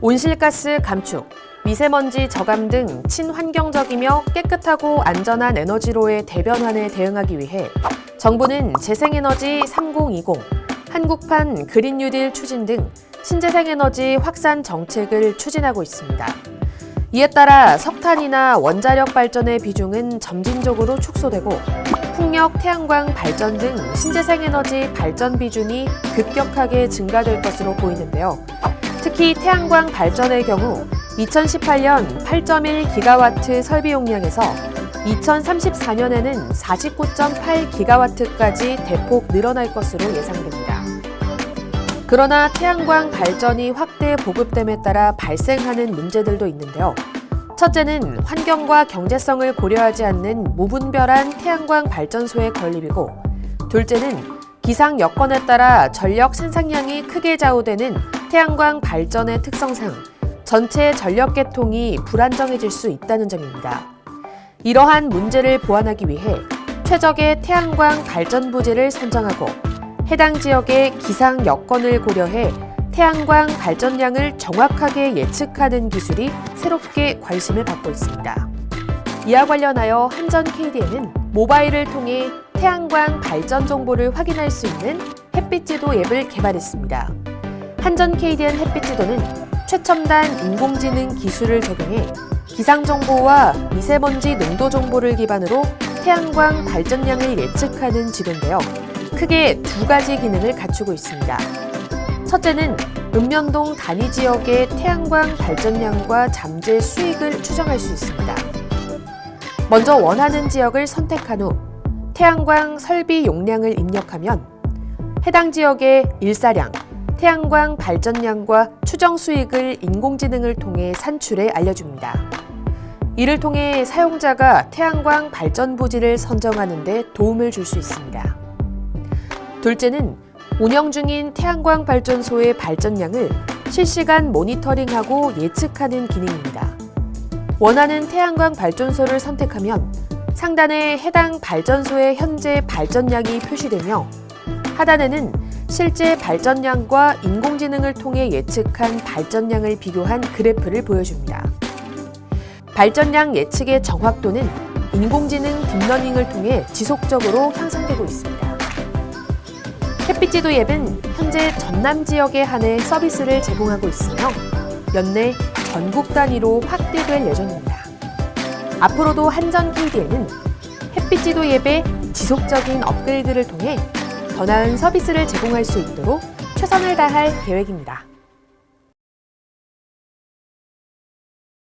온실가스 감축, 미세먼지 저감 등 친환경적이며 깨끗하고 안전한 에너지로의 대변환에 대응하기 위해 정부는 재생에너지 3020, 한국판 그린 뉴딜 추진 등 신재생에너지 확산 정책을 추진하고 있습니다. 이에 따라 석탄이나 원자력 발전의 비중은 점진적으로 축소되고 풍력, 태양광 발전 등 신재생에너지 발전 비중이 급격하게 증가될 것으로 보이는데요. 특히 태양광 발전의 경우 2018년 8.1 기가와트 설비 용량에서 2034년에는 49.8 기가와트까지 대폭 늘어날 것으로 예상됩니다. 그러나 태양광 발전이 확대 보급됨에 따라 발생하는 문제들도 있는데요. 첫째는 환경과 경제성을 고려하지 않는 무분별한 태양광 발전소의 건립이고, 둘째는 기상 여건에 따라 전력 생산량이 크게 좌우되는 태양광 발전의 특성상 전체 전력 계통이 불안정해질 수 있다는 점입니다. 이러한 문제를 보완하기 위해 최적의 태양광 발전 부지를 선정하고 해당 지역의 기상 여건을 고려해 태양광 발전량을 정확하게 예측하는 기술이 새롭게 관심을 받고 있습니다. 이와 관련하여 한전 KDN은 모바일을 통해 태양광 발전 정보를 확인할 수 있는 햇빛 지도 앱을 개발했습니다. 한전 KDN 햇빛 지도는 최첨단 인공지능 기술을 적용해 기상 정보와 미세먼지 농도 정보를 기반으로 태양광 발전량을 예측하는 지도인데요. 크게 두 가지 기능을 갖추고 있습니다. 첫째는 읍면동 단위 지역의 태양광 발전량과 잠재 수익을 추정할 수 있습니다. 먼저 원하는 지역을 선택한 후 태양광 설비 용량을 입력하면 해당 지역의 일사량, 태양광 발전량과 추정 수익을 인공지능을 통해 산출해 알려줍니다. 이를 통해 사용자가 태양광 발전 부지를 선정하는 데 도움을 줄 수 있습니다. 둘째는 운영 중인 태양광 발전소의 발전량을 실시간 모니터링하고 예측하는 기능입니다. 원하는 태양광 발전소를 선택하면 상단에 해당 발전소의 현재 발전량이 표시되며 하단에는 실제 발전량과 인공지능을 통해 예측한 발전량을 비교한 그래프를 보여줍니다. 발전량 예측의 정확도는 인공지능 딥러닝을 통해 지속적으로 향상되고 있습니다. 햇빛지도 앱은 현재 전남 지역에 한해 서비스를 제공하고 있으며 연내 전국 단위로 확대될 예정입니다. 앞으로도 한전 KDN은 햇빛 지도 앱의 지속적인 업그레이드를 통해 더 나은 서비스를 제공할 수 있도록 최선을 다할 계획입니다.